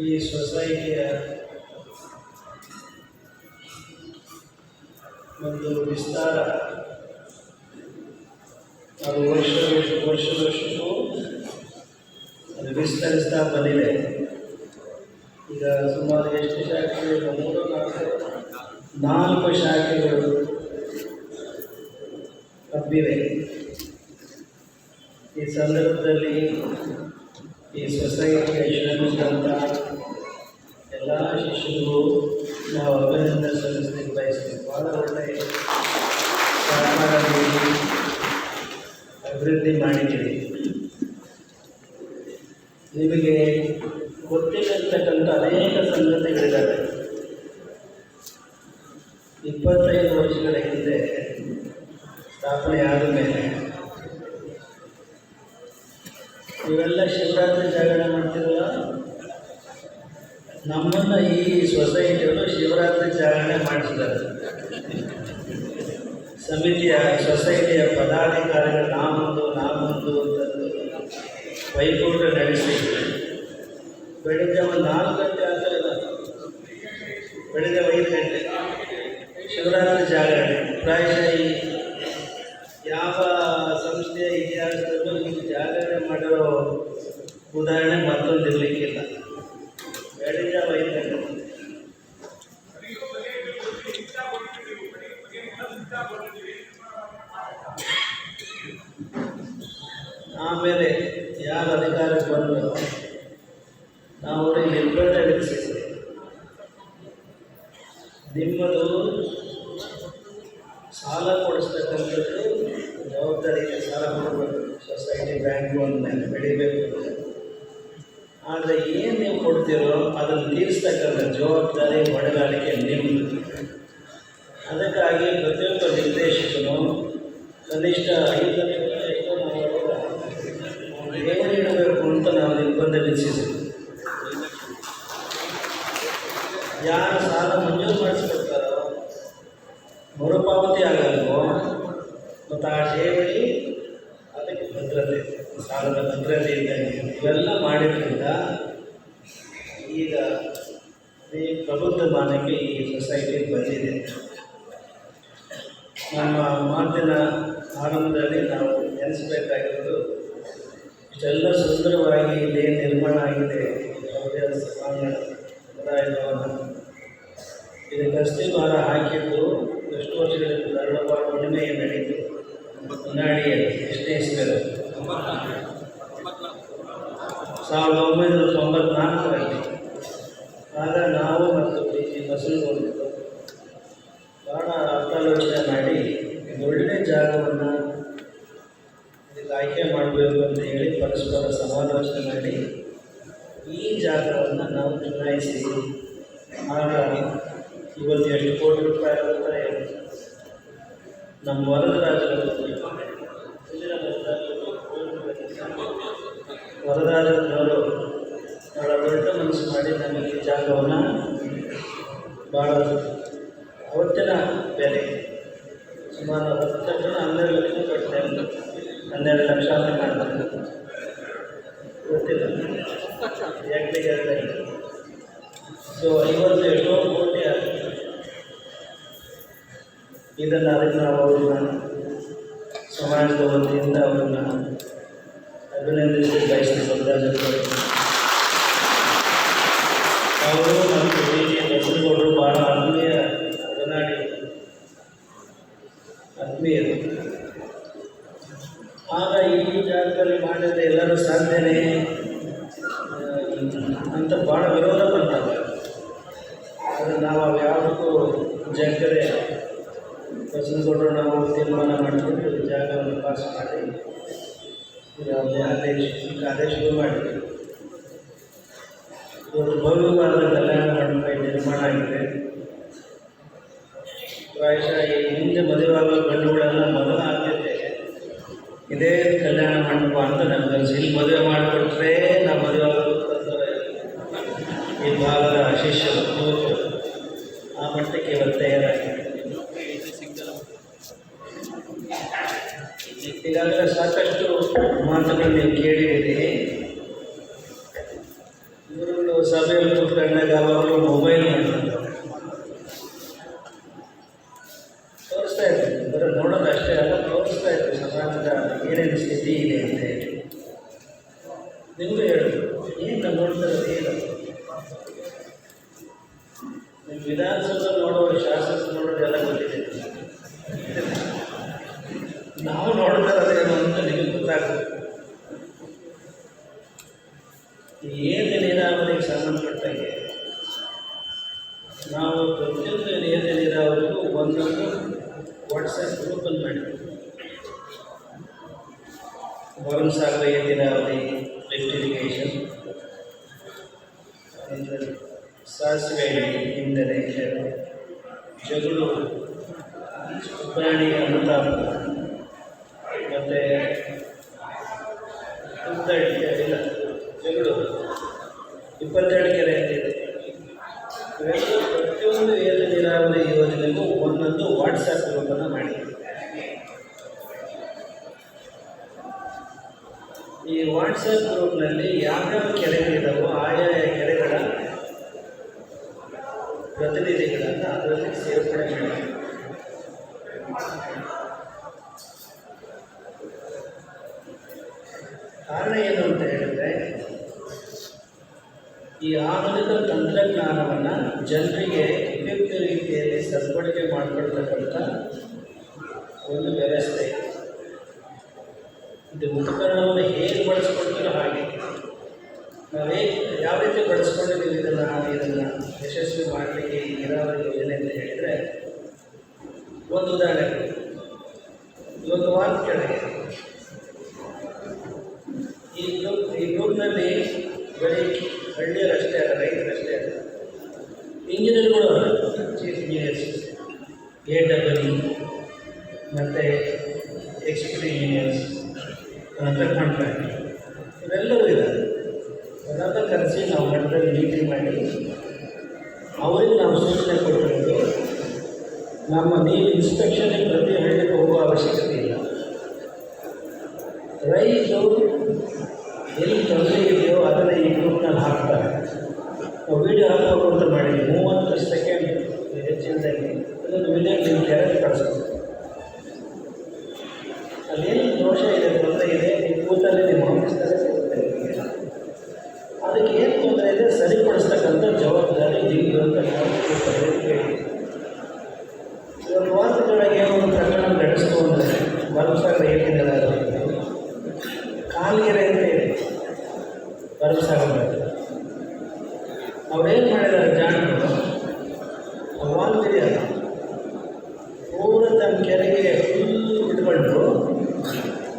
ಈ ಸೊಸೈಟಿಯ ಒಂದು ವಿಸ್ತಾರ ಅದು ವರ್ಷ ವರ್ಷ ವರ್ಷಕ್ಕೂ ಅದು ವಿಸ್ತರಿಸ್ತಾ ಬಂದಿದೆ ಈಗ ಸುಮಾರು ಎಷ್ಟು ಶಾಖೆಗಳು ಮೂರು ನಾಲ್ಕು ನಾಲ್ಕು ಶಾಖೆಗಳು ಹಬ್ಬಿವೆ ಈ ಸಂದರ್ಭದಲ್ಲಿ ಈ ಸೊಸೈಟಿಯ ಶ್ರಮಿಸಿದಂಥ ಎಲ್ಲ ಶಿಷ್ಯರಿಗೂ ನಾವು ಅಭಿನಂದನೆ ಸಲ್ಲಿಸಲಿಕ್ಕೆ ಬಯಸ್ತೀವಿ. ಭಾಳ ಒಳ್ಳೆಯ ಅಭಿವೃದ್ಧಿ ಮಾಡಿದ್ದೀವಿ ನಿಮಗೆ ಗೊತ್ತಿರತಕ್ಕಂಥ ಅನೇಕ ಸಂಗತಿಗಳಿದ್ದಾವೆ ಇಪ್ಪತ್ತೈದು ವರ್ಷಗಳ ಹಿಂದೆ ಸ್ಥಾಪನೆ ಆದ ಮೇಲೆ ಸೊಸೈಟಿಯವರು ಶಿವರಾತ್ರಿ ಚಾರಣೆ ಮಾಡಿಸಿದ್ದಾರೆ. ಸಮಿತಿಯ ಸೊಸೈಟಿಯ ಪದಾಧಿಕಾರಿಗಳು ನಾಮೊಂದು ನಾಮೊಂದು ಅಂತಂದು ಪೈಪೋಟ ನಡೆಸಿ. ಬೆಳಿಗ್ಗೆ ಒಂದು ನಾಲ್ಕು ಆಮೇಲೆ ಯಾರ ಅಧಿಕಾರಕ್ಕೆ ಬಂದರು ಭದ್ರತೆ ಇದೆ. ಇವೆಲ್ಲ ಮಾಡಿದ್ರಿಂದ ಈಗ ಈ ಪ್ರಬುದ್ಧ ಮಾನಕ್ಕೆ ಈ ಸೊಸೈಟಿ ಬಂದಿದೆ. ನಮ್ಮ ಮಾತಿನ ಆರಂಭದಲ್ಲಿ ನಾವು ನೆನೆಸಬೇಕಾಗಿರೋದು ಇಷ್ಟೆಲ್ಲ ಸುಂದರವಾಗಿ ಇಲ್ಲಿ ನಿರ್ಮಾಣ ಆಗಿದೆ. ಯಾವುದೇ ಸಾಮಾನ್ಯ ಸಮುದಾಯ ಭವನ ಇದಕ್ಕೆ ಅಸ್ಥಿವಾರ ಹಾಕಿದ್ದು ಎಷ್ಟು ವರ್ಷಗಳಿಂದ ಧಾರವಾಡ ಹುಣ್ಣಿಮೆಯ ನಡೆಯಿತು. ಹೊನ್ನಾಡಿಯಲ್ಲಿ ಎಷ್ಟೇ ಇಸ್ವಿಯಲ್ಲಿ ಸಾವಿರದ ಒಂಬೈನೂರ ತೊಂಬತ್ನಾಲ್ಕರಲ್ಲಿ ಆಗ ನಾವು ಮತ್ತು ಡಿ ಜಿ ಬಸವನಗೌಡರು ಭಾಳ ಅರ್ಥಾಲೋಚನೆ ಮಾಡಿ ಒಳ್ಳೆ ಜಾಗವನ್ನು ಇದಕ್ಕೆ ಆಯ್ಕೆ ಮಾಡಬೇಕು ಅಂತ ಹೇಳಿ ಪರಸ್ಪರ ಸಮಾಲೋಚನೆ ಮಾಡಿ ಈ ಜಾಗವನ್ನು ನಾವು ಚುನಾಯಿಸಿ ಆಗ ಇವತ್ತು ಎಷ್ಟು ಕೋಟಿ ರೂಪಾಯಿ ಆಗುತ್ತೆ ನಮ್ಮ ವರದರಾಜರು ವರದರಾಜರವರು ಭಾಳ ದೊಡ್ಡ ಮನಸ್ಸು ಮಾಡಿ ನಮಗೆ ಜಾಗವನ್ನು ಭಾಳ ಅವತ್ತಿನ ಬೆಲೆ. ಸುಮಾರು ಹತ್ತು ಹನ್ನೆರಡು ಲಕ್ಷ ಕಟ್ತಾರೆ ಹನ್ನೆರಡು ಲಕ್ಷ ಅಂತ ಮಾಡ್ತಾರೆ ಗೊತ್ತಿಲ್ಲ. ಯಾಕೆ ಹೇಳ್ತಾ ಇದ್ದೀನಿ ಸೊ ಐವತ್ತು ಎಷ್ಟೋ ಕೋಟಿ ಆಗಿದೆ ಇದನ್ನು ಅದಕ್ಕೆ ನಾವು ಅವ್ರನ್ನ ಸಮಾಜದ ವತಿಯಿಂದ ಅವ್ರನ್ನ اب نند ಈಗಾಗಲೇ ಸಾಕಷ್ಟು ಮಾತುಗಳು ನೀವು ಕೇಳಿದ್ದೀರಿ ಇವರು ಸಭೆಯಲ್ಲಿ ಕೂತ್ಕೊಂಡಾಗ ಅವರು ಸಾಸಿವೆ ಇಂಧನೆ ಜಗಳು ಸುಬ್ರಾಣಿ ಅಂತ ಮತ್ತು ಇಲ್ಲ. ಜಗಳು ಇಪ್ಪತ್ತೆರಡು ಕೆರೆ ಅಂತಿದೆ ಪ್ರತಿಯೊಂದು ಏಳು ನೀರಾವರಿ ಯೋಜನೆಗೂ ಒಂದೊಂದು ವಾಟ್ಸಪ್ ಗ್ರೂಪನ್ನು ಮಾಡಿ ಈ ವಾಟ್ಸಪ್ ಗ್ರೂಪ್ನಲ್ಲಿ ಯಾವ್ಯಾವ ಕೆರೆಗಳಿದಾವೋ ಆ ಪ್ರತಿನಿಧಿಗಳನ್ನು ಅದರಲ್ಲಿ ಸೇರ್ಪಡೆ ಮಾಡಿ ಕಾರಣ ಏನು ಅಂತ ಹೇಳಿದ್ರೆ ಈ ಆಧುನಿಕ ತಂತ್ರಜ್ಞಾನವನ್ನು ಜನರಿಗೆ ಉಪಯುಕ್ತ ರೀತಿಯಲ್ಲಿ ಸದ್ಬಳಕೆ ಮಾಡಿಕೊಳ್ತಕ್ಕಂಥ ಒಂದು ವ್ಯವಸ್ಥೆ. ಇದು ಉಪಕರಣವನ್ನು ಹೇಗೆ ಬಳಸ್ಕೊಳ್ತೀರೋ ಹಾಗೆ. ನಾವೇ ಯಾವ ರೀತಿ ಬಳಸ್ಕೊಂಡಿದ್ದೀವಿ ಇದನ್ನು ಇದನ್ನು ಯಶಸ್ವಿ ಮಾಡಲಿಕ್ಕೆ ಈ ನೀರಾವರಿ ಯೋಜನೆ ಅಂತ ಹೇಳಿದರೆ, ಒಂದು ಉದಾಹರಣೆ ಇವತ್ತು ವಾರ ಕೆಳಗೆ, ಈ ಈ ಗ್ರೂಪ್ನಲ್ಲಿ ಬರೀ ಹಳ್ಳಿಯರಷ್ಟೇ ಅಲ್ಲ ಇಂಜಿನಿಯರ್ಗಳು chief engineers A double E ಮತ್ತು ಎಕ್ಸಿಕ್ಯೂಟಿವ್ ಇಂಜಿನಿಯರ್ಸ್ ನಂತರ ಕಾಂಟ್ರಾಕ್ಟ್ ಇವೆಲ್ಲವೂ ಇದ್ದಾರೆ ಅದನ್ನು ಕರೆಸಿ ನಾವು ಮಟ್ಟದಲ್ಲಿ ಮೀಟಿಂಗ್ ಮಾಡಿ. ಅವರಿಗೆ ನಾವು ಸೂಚನೆ ಕೊಟ್ಟಿರೋದು, ನಮ್ಮ ನೀವು ಇನ್ಸ್ಪೆಕ್ಷನ್ಗೆ ಪ್ರತಿ ಹಳ್ಳಿಗೆ ಹೋಗುವ ಅವಶ್ಯಕತೆ ಇಲ್ಲ. ರೈತರು ಎಲ್ಲಿ ತೊಂದರೆ ಇದೆಯೋ ಅದನ್ನು ಈ ಗ್ರೂಪ್ನಲ್ಲಿ ಹಾಕ್ತಾರೆ ನಾವು ವಿಡಿಯೋ ಹಾಕಬೇಕು ಅಂತ ಮಾಡಿದ್ವಿ ಮೂವತ್ತು ಸೆಕೆಂಡ್ ಹೆಚ್ಚಿನದಾಗಿ ಅದನ್ನು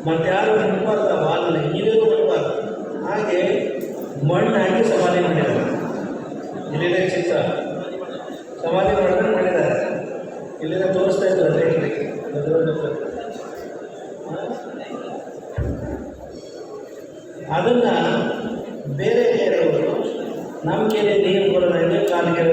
ಮತ್ತೆ ಯಾರು ಮುಟ್ಬಾರ್ದು ಆ ವಾಲ್ನ ಇಲ್ಲಿಗೂ ಬಿಡಬಾರ್ದು ಹಾಗೆ ಮಣ್ಣಾಗಿ ಹಾಕಿ ಸಮಾಧಿ ಮಾಡಿದ್ದಾರೆ. ಇಲ್ಲಿದೆ ಚಿತ್ರ. ಸಮಾಧಿ ಮಾಡಿದ್ರೆ ಮಾಡಿದ್ದಾರೆ. ಇಲ್ಲಿಂದ ತೋರಿಸ್ತಾ ಇದ್ದಾರೆ ಅದೇ ಅದನ್ನು ಬೇರೆ ಬೇರೆಯವರು ನಮ್ಮ ನೀರು ಬರೋದಾಗಿ ಕಾಲು ಕೆರೆ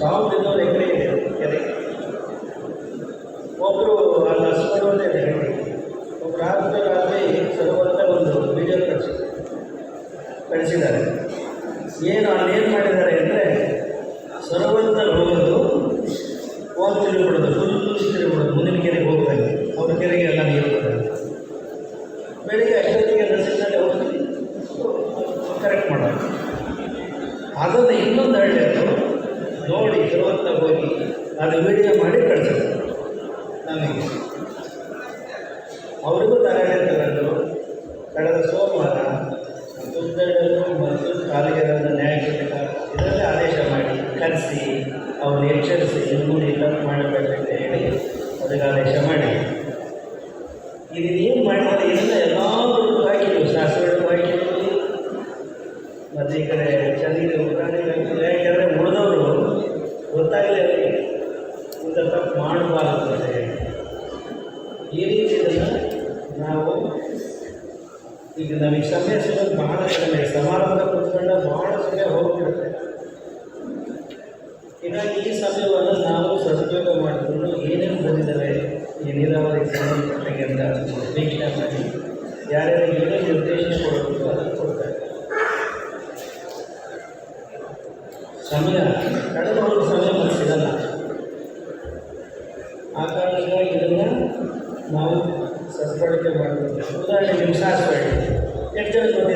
ಸಾವಿರದ ಇನ್ನೂರು ಎಕರೆ ಇದೆ ಕೆರೆ ಒಬ್ಬರು இதுவே மனித lectores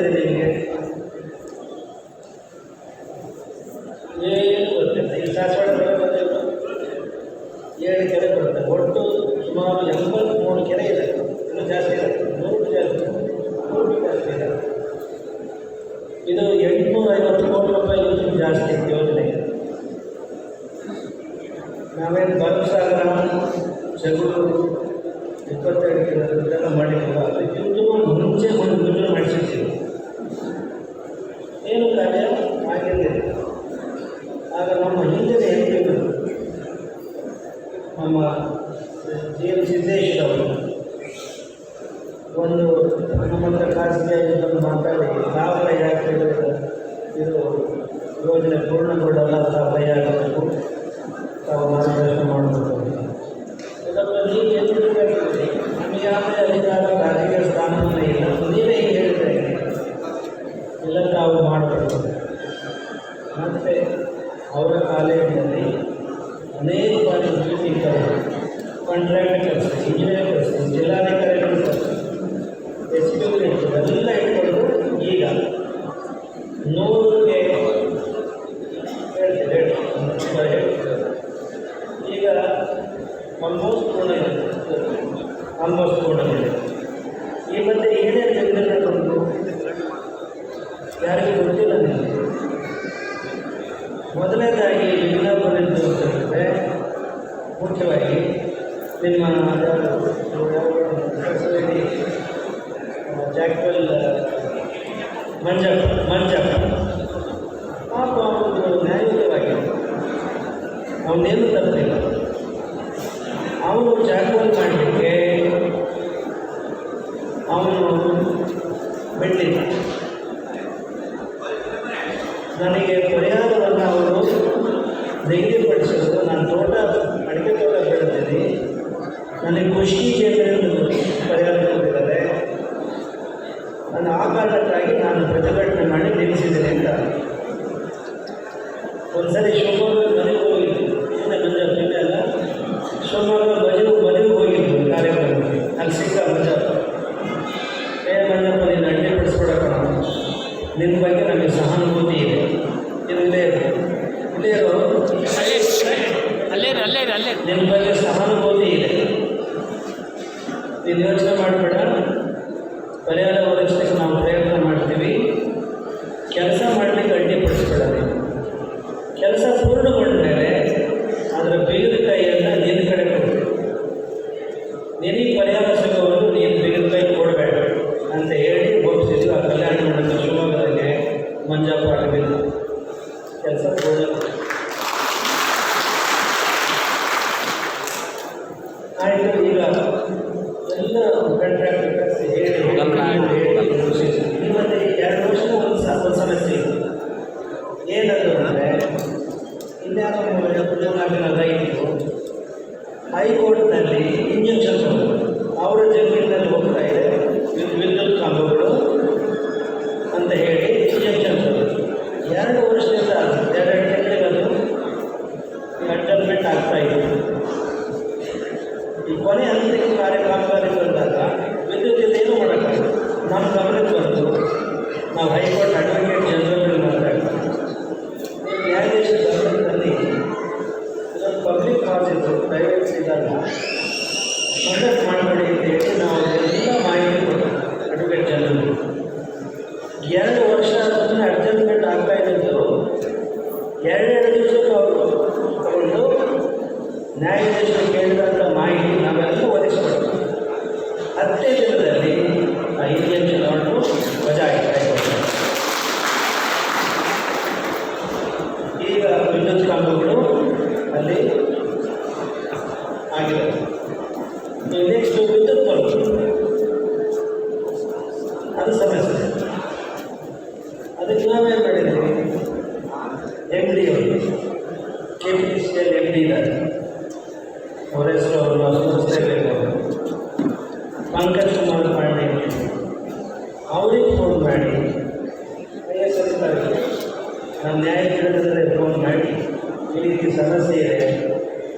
یوجنے پورن کر ج مج منچ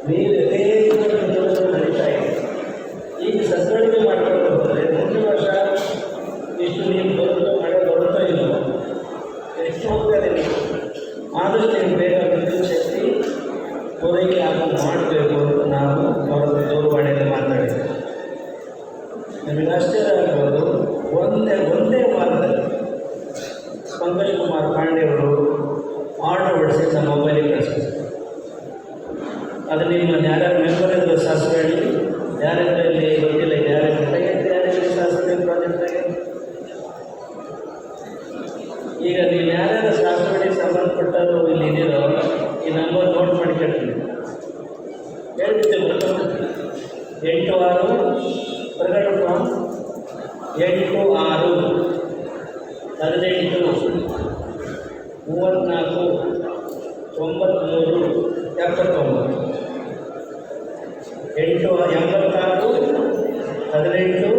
Brilha, ಎಂಟು ಆರು. ಹದಿನೆಂಟು ಮೂವತ್ತ್ನಾಲ್ಕು ತೊಂಬತ್ತ್ಮೂರು ಎಪ್ಪತ್ತೊಂಬತ್ತು. ಎಂಟು ಎಂಬತ್ನಾಲ್ಕು ಹದಿನೆಂಟು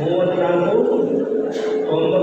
ಮೂವತ್ತ್ನಾಲ್ಕು ತೊಂಬತ್ತು.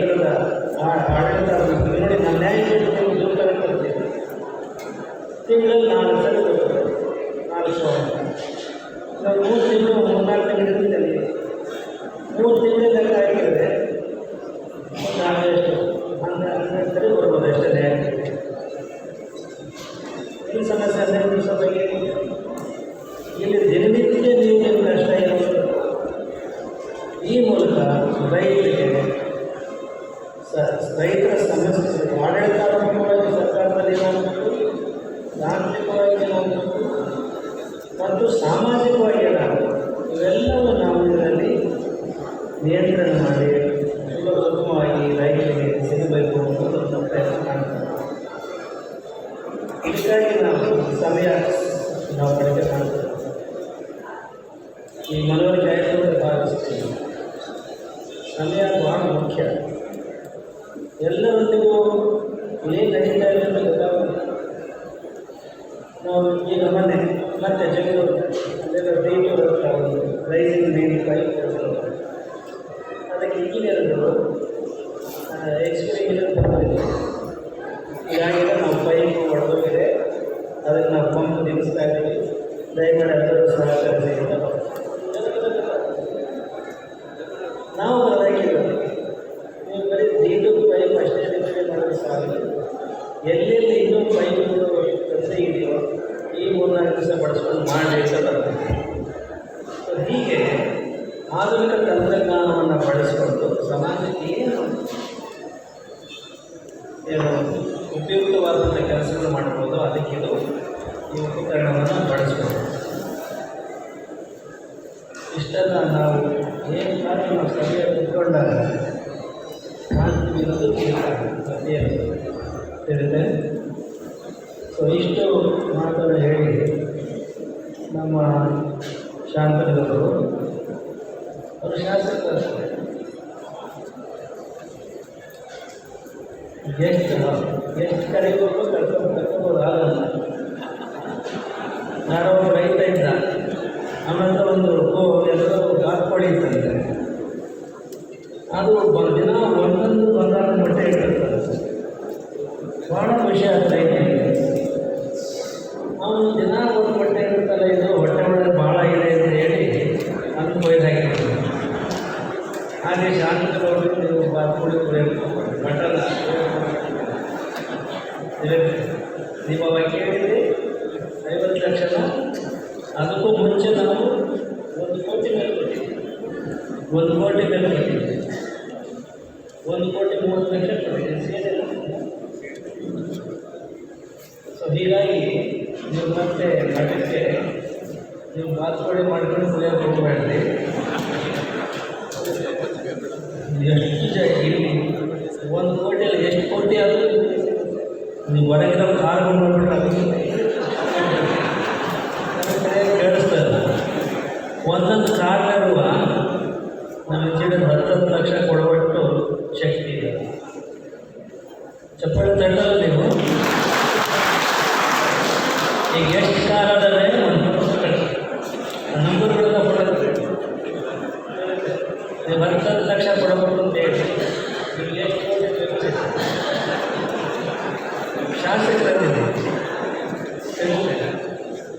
نا سو ಇಷ್ಟರಲ್ಲಿ ನಾವು ಸಮಯ ನಾವು ಪಡೆದುಕೊಳ್ಳುತ್ತೇವೆ ಈ ಮನೋ ಕೆಲಸ ಪಡೆದುಕೊಂಡು ಮಾಡಿ ಬರ್ತದೆ ಹೀಗೆ ಆಧುನಿಕ ತಂತ್ರಜ್ಞಾನವನ್ನು ಬಳಸಿಕೊಂಡು ಸಮಾಜಕ್ಕೆ ಏನು ಏನು ಉಪಯುಕ್ತವಾದಂಥ ಕೆಲಸಗಳು ಮಾಡ್ಬೋದು ಇದು ಈ ಉಪಕರಣವನ್ನು ಬಳಸ್ಬೋದು. ಇಷ್ಟೆಲ್ಲ ನಾವು ಏನು ಮಾಡಿ ನಾವು ಕುತ್ಕೊಂಡಾಗ ತಿಳ್ಕೊಂಡಾಗ ಮಾಹಿತಿ ಇರೋದು ತಿಳಿದೆ Senhor, ನೀವು ಹೊರಗಿರೋ ಕಾರ್ ಬಂದ್ಬಿಟ್ರೆ ಅದಕ್ಕೆ ಕೇಳಿಸ್ತಾ ಇಲ್ಲ ಒಂದೊಂದು ಕಾರ್ನರುವ ನಮಗೆ ತಿಳಿದ ಹತ್ತು ಹತ್ತು ಲಕ್ಷ ಕೊಡುವಷ್ಟು ಶಕ್ತಿ ಇದೆ ಚಪ್ಪಾಳೆ ತಟ್ಟಲ್ಲ ನೀವು ಈಗ ಎಷ್ಟು ಕಾರ್ ಅದಾವೆ ನಂಬರ್ಗಳನ್ನ ಕೊಡೋದು ನೀವು ಹತ್ತು ಹತ್ತು ಲಕ್ಷ ಕೊಡಬೇಕು ಅಂತ ಹೇಳಿ ನಿಮ್ಗೆ ಎಷ್ಟು ಕೋಟಿ ಬೇಕು ಇದೆ? ಶಾಸಕರಲ್ಲಿದೆ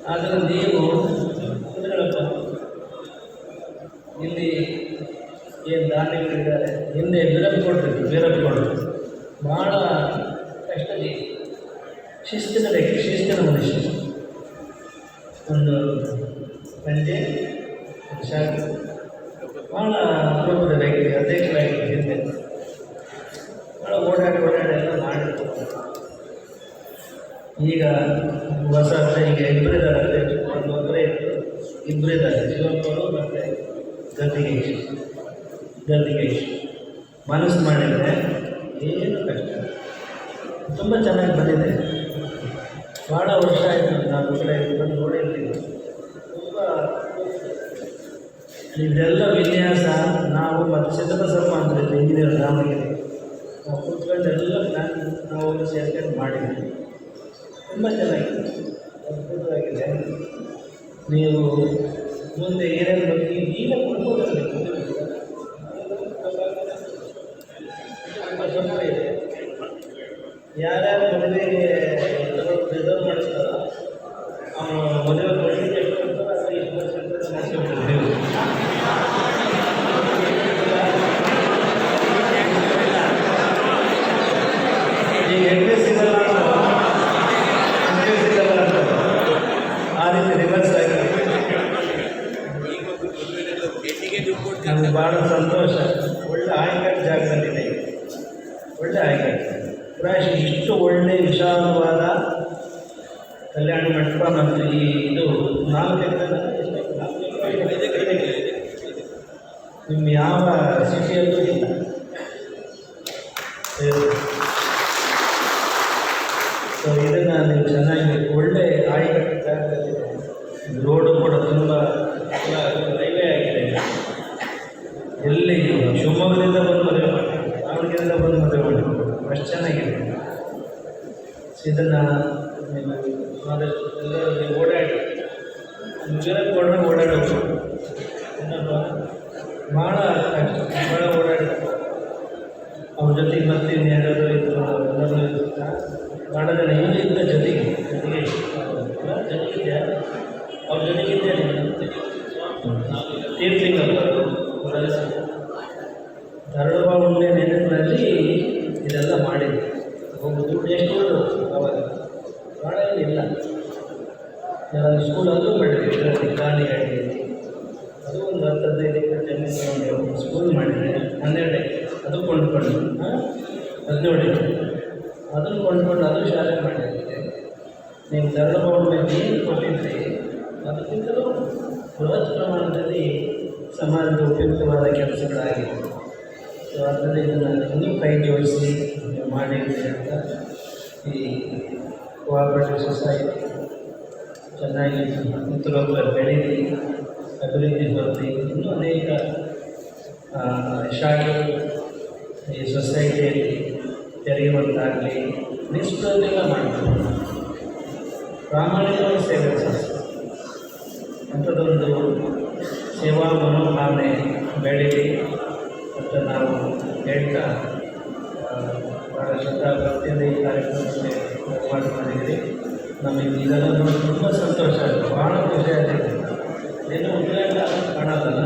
ಆದರೆ ನೀವು ಕುತ್ಕೊಳ್ಳಪ್ಪ. ಇಲ್ಲಿ ಏನು ದಾನಿಗಳಿದ್ದಾರೆ ಹಿಂದೆ ವೀರಪ್ಪ ಕೊಡ್ತಿದ್ರು ವೀರಪ್ಪ ಕೊಡರು ಭಾಳ ಕಷ್ಟದಿ ಶಿಸ್ತಿನ ವ್ಯಕ್ತಿ ಶಿಸ್ತಿನ ಮನುಷ್ಯ ಒಂದು ಸಂಜೆ ಶಾಖ ಭಾಳ ಅಪರೂಪದ ವ್ಯಕ್ತಿ ಅಧ್ಯಕ್ಷರಾಗಿ ಹಿಂದೆ. ಭಾಳ ಓಡಾಡಿ ಓಡಾಡಿ ಎಲ್ಲ ಮಾಡಿದ್ರು. ಈಗ ಹೊಸ ಈಗ ಇಬ್ಬರಿದ್ದಾರೆ ಅಧ್ಯಕ್ಷರು ಒಂದು ಒಬ್ಬರೇ ಇತ್ತು ಇಬ್ಬರಿದ್ದಾರೆ ಶಿವಪ್ಪರು ಮತ್ತು ಗದ್ದಿಗೇಶ್. ಗದ್ದಿಗೇಶ್. ಮನಸ್ಸು ಮಾಡಿದರೆ ಏನು ಕಷ್ಟ. ತುಂಬ ಚೆನ್ನಾಗಿ ಬಂದಿದೆ. ಭಾಳ ವರ್ಷ ಆಯಿತು ನಾನು ಕಡೆ ಬಂದು ನೋಡಿರ್ತೀನಿ. ತುಂಬ ಇದೆಲ್ಲ ವಿನ್ಯಾಸ, ನಾವು ಮತ್ತು ಚಿತ್ರಸಮ್ಮ ಅಂದರೆ ಇಂಜಿನಿಯರ್ ರಾಮಗಿರಿ. ನಾವು ಕೂತ್ಕೊಂಡು ಎಲ್ಲ ಪ್ಲ್ಯಾನ್ ನಾವು ಸೇರ್ಕೊಂಡು ಮಾಡಿದ್ವಿ ತುಂಬ ಚೆನ್ನಾಗಿದೆ, ಅದ್ಭುತವಾಗಿದೆ. ನೀವು ಮುಂದೆ ಏನೇನು ಬಗ್ಗೆ ಈಗ ಕೊಡ್ಬೋದಲ್ಲ ಇದೆ ಯಾರ್ಯಾರು ಮದುವೆಗೆ ರಿಸರ್ವ್ ಮಾಡಿಸ್ತಾರೋ ಅವನು ಮದುವೆ ಕೊಡಲಿಕ್ಕೆ ಎಷ್ಟು ಕೊಡ್ತಾರೋ ಅದು ಇಷ್ಟು ಪರ್ಸೆಂಟ್ ಮಾಡಿಸ್ಕೊಬಿಡ್ತೀವಿ ಈಗ ಹೆಂಗೆ ಸಿಗಲ್ಲ ಹೆಂಗೆ ಸಿಗಲ್ಲ ಅಂತ ಆ ರೀತಿ ರಿವರ್ಸ್ ಆಗಿ ನಮ್ಗೆ ಭಾಳ ಸಂತೋಷ ಒಳ್ಳೆ ಆಯ್ಕೆಟ್ ಜಾಗದಲ್ಲಿದೆ ಈಗ. ಒಳ್ಳೆ ಆಯ್ಕೆಟ್ ಪ್ರಾಯಶಃ ಇಷ್ಟು ಒಳ್ಳೆ ವಿಶಾಲವಾದ ಕಲ್ಯಾಣ ಮಂಟಪ ಮತ್ತು ಈ ಇದು ನಾಲ್ಕು ಎಕರೆ ನಿಮ್ಮ ಯಾವ ಸಿಟಿಯಲ್ಲೂ ಇಲ್ಲ. ಸೊ ಇದನ್ನು ನೀವು ಚೆನ್ನಾಗಿ ಒಳ್ಳೆ ಜಾಗದಲ್ಲಿದೆ ರೋಡು ಕೂಡ ತುಂಬ ರೈಲ್ವೆ ಆಗಿದೆ. ಎಲ್ಲಿ ಶಿವಮೊಗ್ಗದಿಂದ ಬಂದು ಮದುವೆ ಮಾಡಿ ದಾವಣಗೆರೆಯಿಂದ ಬಂದು ಮದುವೆ ಮಾಡಿ ಅಷ್ಟು ಚೆನ್ನಾಗಿದೆ. ಇದನ್ನು ನೀವು ಆದಷ್ಟು ಎಲ್ಲರೂ ನೀವು ಓಡಾಡಿ ಮುಗಿರಕ್ಕೆ ಕೊಡ್ರೆ ಓಡಾಡೋದು ಇನ್ನೊಬ್ಬ ಭಾಳ ಕಷ್ಟ ಭಾಳ ಓಡಾಡಿ ಅವ್ರ ಜೊತೆಗೆ ಮತ್ತೆ ಇನ್ನೇನಾದ್ರು ಇದ್ರು ಎಲ್ಲರೂ ಭಾಳ ಜನ ಇಲ್ಲಿಂದ ಜೊತೆಗೆ ಜೊತೆಗೆ ಎಲ್ಲ ಜೊತೆಗಿದೆ ಅವ್ರ ಜೊತೆಗಿದ್ದೇನೆ ತೀರ್ಥಲಿಂಗಪ್ಪ ಧರಳುವ ಉಂಡೆ ನೆನಪಿನಲ್ಲಿ ಇದೆಲ್ಲ ಮಾಡಿದೆ ಒಬ್ಬ ಎಷ್ಟು ಅವಾಗ ಭಾಳ ಏನಿಲ್ಲ ಎಲ್ಲ ಸ್ಕೂಲಲ್ಲೂ ಮಾಡಿದ್ವಿ ಇದರಲ್ಲಿ ಗಾಳಿಗಾಡಿಯಲ್ಲಿ ಅದು ಒಂದು ಹತ್ತು ಹದಿನೈದು ಜಮೀನು ತಗೊಂಡು ಸ್ಕೂಲ್ ಮಾಡಿದೆ ಹನ್ನೆರಡು ಅದು ಕೊಂಡ್ಕೊಂಡು ಹದಿನೇಳು ಅದನ್ನು ಕೊಂಡ್ಕೊಂಡು ಅದು ಶಾಲೆ ಮಾಡಿದ್ದೆ ನೀವು ಧರಳುವ ಏನು ಕೊಟ್ಟಿದ್ರಿ ಅದಕ್ಕಿಂತಲೂ ಬೃಹತ್ ಪ್ರಮಾಣದಲ್ಲಿ ಸಮಾಜದ ಉಪಯುಕ್ತವಾದ ಕೆಲಸಗಳಾಗಿದೆ ಸೊ ಅದರಲ್ಲಿ ಇದನ್ನು ಇನ್ನೂ ಕೈ ಜೋಡಿಸಿ ಮಾಡಿದ್ರಿ ಅಂತ ಈ ಕೋಆಪರೇಟಿವ್ ಸೊಸೈಟಿ ಚೆನ್ನಾಗಿ ಉತ್ತರೋತ್ತರ ಬೆಳೀಲಿ ಅಭಿವೃದ್ಧಿ ಹೊಂದಿ ಇನ್ನೂ ಅನೇಕ ಶಾಲೆಗಳು ಈ ಸೊಸೈಟಿಯಲ್ಲಿ ತೆರೆಯುವಂತಾಗಲಿ ನಿಷ್ಪ್ರಯೋಜನ ಮಾಡ್ತಾರೆ. ಪ್ರಾಮಾಣಿಕವಾಗಿ ಸೇವೆ ಸಲ್ಲಿಸ್ತಾರೆ ಅಂಥದ್ದೊಂದು ಸೇವಾ ಮನೋಭಾವನೆ ಬೆಳೀಲಿ ಅಂತ ನಾವು ಹೇಳ್ತಾ ವ್ಯವಸ್ಥೆ ಮಾಡಿಕೊಂಡಿದ್ದೀರಿ. ನಮಗೆ ಇದೆಲ್ಲ ನೋಡಿ ತುಂಬ ಸಂತೋಷ ಆಗಿದೆ ಭಾಳ ಖುಷಿ ಆಯಿತು. ಏನು ಉಪಯೋಗ ಕಾಣೋದಲ್ಲ